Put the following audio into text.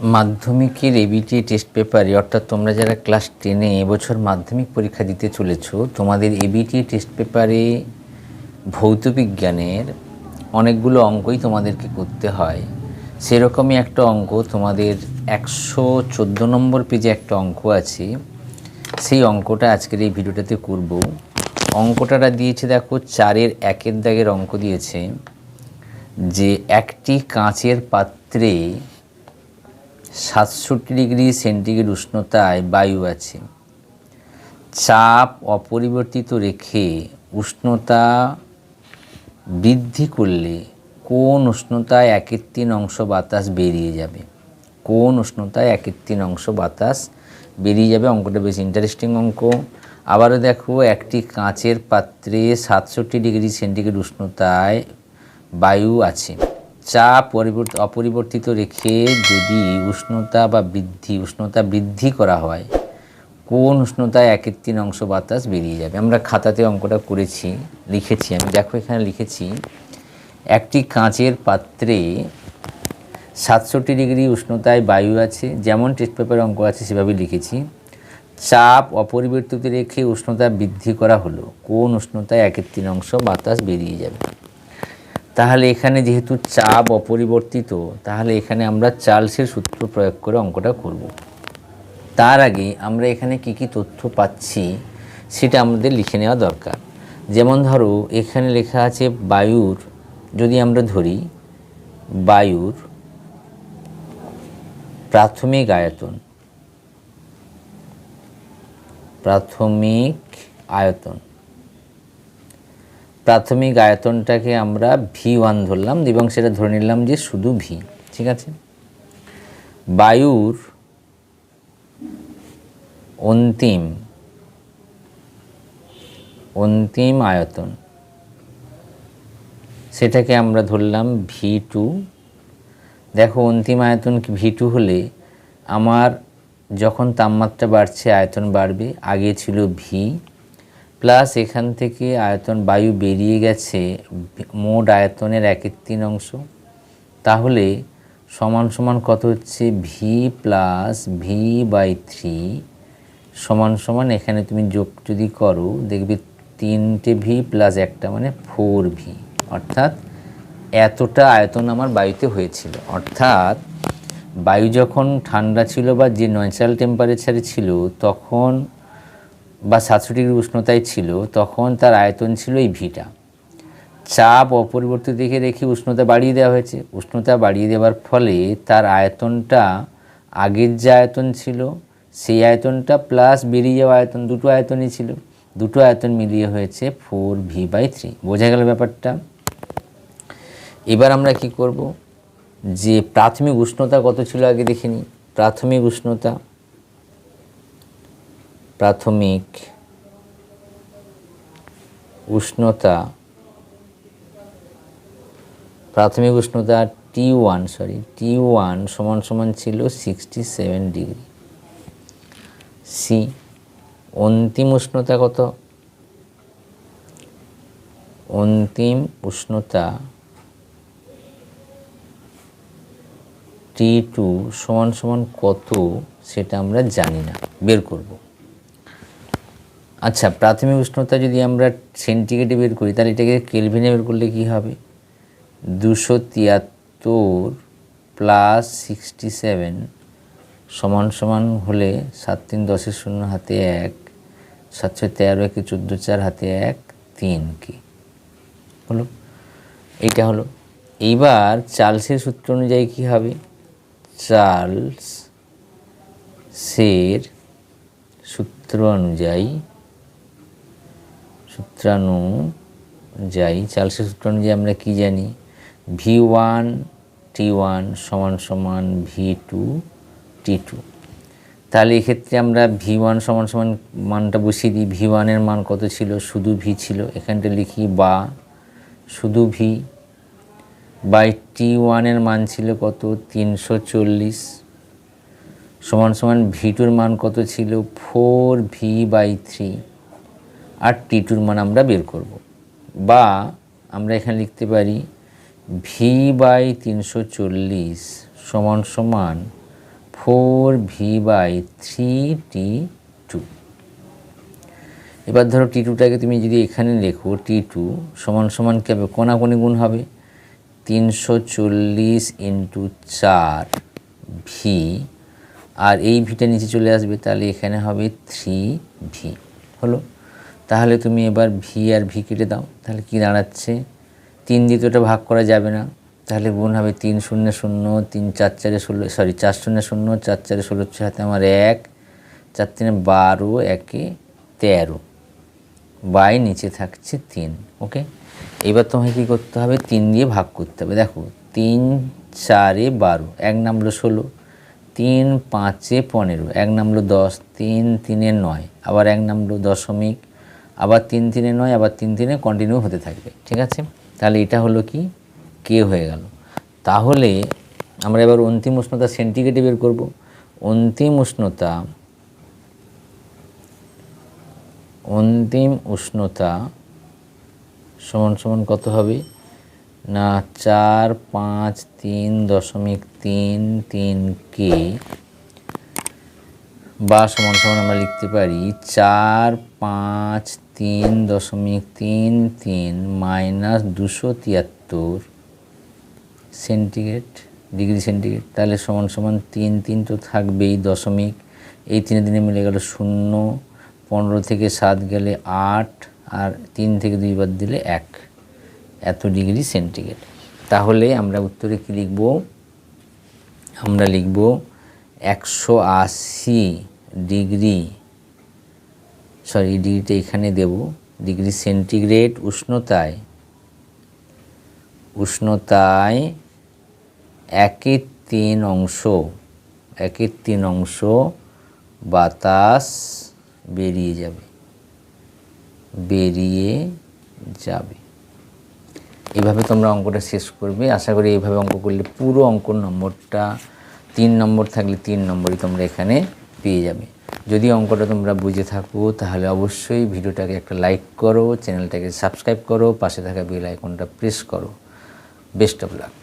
মাধ্যমিকের ABT test পেপারে অর্থাৎ তোমরা যারা ক্লাস টেনে এবছর মাধ্যমিক পরীক্ষা দিতে চলেছো, তোমাদের এবিটি টেস্ট পেপারে ভৌত বিজ্ঞানের অনেকগুলো অঙ্কই তোমাদেরকে করতে হয়। সেরকমই একটা অঙ্ক, তোমাদের একশো চোদ্দ নম্বর পেজে একটা অঙ্ক আছে। সেই অঙ্কটা আজকের এই ভিডিওটাতে করব। অঙ্কটাটা দিয়েছে দেখো, চারের একের দাগের অঙ্ক দিয়েছে যে একটি কাঁচের পাত্রে সাতষট্টি ডিগ্রি সেন্টিগ্রেড উষ্ণতায় বায়ু আছে। চাপ অপরিবর্তিত রেখে উষ্ণতা বৃদ্ধি করলে কোন উষ্ণতায় একের তিন অংশ বাতাস বেরিয়ে যাবে? কোন উষ্ণতায় একের তিন অংশ বাতাস বেরিয়ে যাবে? অঙ্কটা বেশ ইন্টারেস্টিং অঙ্ক। আবারও দেখো, একটি কাঁচের পাত্রে সাতষট্টি ডিগ্রি সেন্টিগ্রেড উষ্ণতায় বায়ু আছে। চাপ পরিবর্ত, অপরিবর্তিত রেখে যদি উষ্ণতা বা বৃদ্ধি, উষ্ণতা বৃদ্ধি করা হয়, কোন উষ্ণতায় একের তিন অংশ বাতাস বেরিয়ে যাবে? আমরা খাতাতে অঙ্কটা করেছি, লিখেছি আমি। দেখো এখানে লিখেছি, একটি কাঁচের পাত্রে সাতষট্টি ডিগ্রি উষ্ণতায় বায়ু আছে, যেমন টেস্ট পেপার অঙ্ক আছে সেভাবে লিখেছি, চাপ অপরিবর্তিত রেখে উষ্ণতা বৃদ্ধি করা হলো, কোন উষ্ণতায় একের তিন অংশ বাতাস বেরিয়ে যাবে? তাহলে এখানে যেহেতু চাপ অপরিবর্তিত, তাহলে এখানে আমরা চার্লসের সূত্র প্রয়োগ করে অঙ্কটা করব। তার আগে আমরা এখানে কি কি তথ্য পাচ্ছি সেটা আমাদের লিখে নেওয়া দরকার। যেমন ধরো, এখানে লেখা আছে বায়ুর, যদি আমরা ধরি, বায়ুর প্রাথমিক আয়তন। প্রাথমিক আয়তন। প্রাথমিক আয়তনটাকে আমরা ভি ওয়ান ধরলাম, এবং সেটা ধরে নিলাম যে শুধু ভি ঠিক আছে? বায়ুর অন্তিম অন্তিম আয়তন, সেটাকে আমরা ধরলাম ভি টু দেখো, অন্তিম আয়তন ভি টু হলে আমার যখন তাপমাত্রা বাড়ছে, আয়তন বাড়বে, আগে ছিল ভি প্লাস এখান থেকে আয়তন বায়ু বেরিয়ে গেছে, মোট আয়তনের একের তিন অংশ। তাহলে সমান সমান কত হচ্ছে? V plus V by three সমান সমান এখানে তুমি যোগ যদি করো, দেখবে তিনটে ভি প্লাস একটা মানে ফোর ভি অর্থাৎ এতটা আয়তন আমার বায়ুতে হয়েছিল। অর্থাৎ বায়ু যখন ঠান্ডা ছিল বা যে ন্যাচারাল টেম্পারেচারে ছিল, তখন বা সাতশো ডিগ্রি উষ্ণতায় ছিল, তখন তার আয়তন ছিল এই ভিটা। চাপ অপরিবর্তিত দেখে রেখে উষ্ণতা বাড়িয়ে দেওয়া হয়েছে। উষ্ণতা বাড়িয়ে দেওয়ার ফলে তার আয়তনটা আগের যে আয়তন ছিল, সেই আয়তনটা প্লাস বেরিয়ে যাওয়া আয়তন দুটো আয়তনই ছিল। দুটো আয়তন মিলিয়ে হয়েছে ফোর ভি বাই থ্রি বোঝা গেল ব্যাপারটা? এবার আমরা কি করব? যে প্রাথমিক উষ্ণতা কত ছিল আগে দেখিনি প্রাথমিক উষ্ণতা প্রাথমিক উষ্ণতা প্রাথমিক উষ্ণতা T one sorry T one সমান সমান ছিল সিক্সটি সেভেন ডিগ্রি সি অন্তিম উষ্ণতা কত? অন্তিম উষ্ণতা টি টু সমান সমান কত সেটা আমরা জানি না, বের করব। আচ্ছা প্রাথমিক উষ্ণতা যদি আমরা সেন্টিগ্রেডে বের করি, তাহলে এটাকে কেলভিনে বের করলে কি হবে? দুশো তিয়াত্তর প্লাস সিক্সটি সেভেন সমান সমান হলে সাত তিন দশের শূন্য হাতে এক, সাতশো তেরো একে চোদ্দ চার হাতে এক, তিন কি? হলো? এইটা হলো। এইবার চার্লসের সূত্র অনুযায়ী কী হবে? চার্লস সের সূত্র অনুযায়ী সূত্রানুযায়ী চার্লসের সূত্র অনুযায়ী আমরা কি জানি? ভি ওয়ান টি ওয়ান সমান সমান ভি টু টি টু তাহলে এক্ষেত্রে আমরা ভি ওয়ান সমান সমান মানটা বসিয়ে দিই। ভি ওয়ানের মান কত ছিল? শুধু ভি ছিল। এখানটা লিখি বা, শুধু ভি বাই টি ওয়ানের মান ছিল কত? তিনশো চল্লিশ। সমান সমান ভি টুর মান কত ছিল? ফোর ভি বাই থ্রি আর টি টুর মান আমরা বের করব। বা আমরা এখানে লিখতে পারি ভি বাই তিনশো চল্লিশ সমান সমান four V by three T two এবার ধরো টি টুটাকে তুমি যদি এখানে লেখো টি টু সমান সমান কী হবে? কোনাকুনি গুণ হবে। তিনশো চল্লিশ ইন্টু চার ভি আর এই ভিটা নিচে চলে আসবে, তাহলে এখানে হবে থ্রি ভি হলো? তাহলে তুমি এবার ভি আর ভি কেটে দাও। তাহলে কি দাঁড়াচ্ছে? তিন দিয়ে তো ভাগ করা যাবে না। তাহলে গুণ হবে তিন শূন্য শূন্য, তিন চার চারে ষোলো সরি চার শূন্য শূন্য, চার চারে ষোলো, হচ্ছে হাতে আমার এক, চার তিনে বারো, একে তেরো। বাই নিচে থাকছে তিন ওকে এবার তোমাকে কী করতে হবে? তিন দিয়ে ভাগ করতে হবে। দেখো, তিন চারে বারো, এক নামলো ষোলো, তিন পাঁচে পনেরো, এক নামলো দশ, তিন তিনে নয়, আবার এক নামলো দশমিক আবার তিন তিনে নয়, আবার তিন তিনে কন্টিনিউ হতে থাকবে, ঠিক আছে? তাহলে এটা হলো কি? কে হয়ে গেল। তাহলে আমরা এবার অন্তিম উষ্ণতা সেন্টিগ্রেডে বের করব। অন্তিম উষ্ণতা অন্তিম উষ্ণতা সমান সমান কত হবে? না, চার পাঁচ তিন দশমিক তিন তিন কে বা সমান সমান আমরা লিখতে পারি চার, পাঁচ, তিন, দশমিক তিন তিন, মাইনাস দুশো তিয়াত্তর সেন্টিগ্রেড, ডিগ্রি সেন্টিগ্রেড। তাহলে সমান সমান তিন তিন তো থাকবেই দশমিক। এই তিনে দিনে মিলে গেল শূন্য, পনেরো থেকে সাত গেলে আট, আর তিন থেকে দুই বাদ দিলে এক। এত ডিগ্রি সেন্টিগ্রেড। তাহলে আমরা উত্তরে কী লিখব? আমরা লিখব একশো আশি ডিগ্রি সরি ডিগ্রিটা এখানে দেব, ডিগ্রি সেন্টিগ্রেড উষ্ণতায় উষ্ণতায় একের তিন অংশ, একের তিন অংশ বাতাস বেরিয়ে যাবে বেরিয়ে যাবে। এভাবে তোমরা অঙ্কটা শেষ করবে। আশা করি এইভাবে অঙ্ক করলে পুরো অঙ্কর নম্বরটা তিন নম্বর থাকলে তিন নম্বরই তোমরা এখানে পেয়ে যাবে। যদি অঙ্কটা তোমরা বুঝে থাকো, তাহলে অবশ্যই ভিডিওটাকে একটা লাইক করো, চ্যানেলটাকে সাবস্ক্রাইব করো, পাশে থাকা বেল আইকনটা প্রেস করো। Best of luck.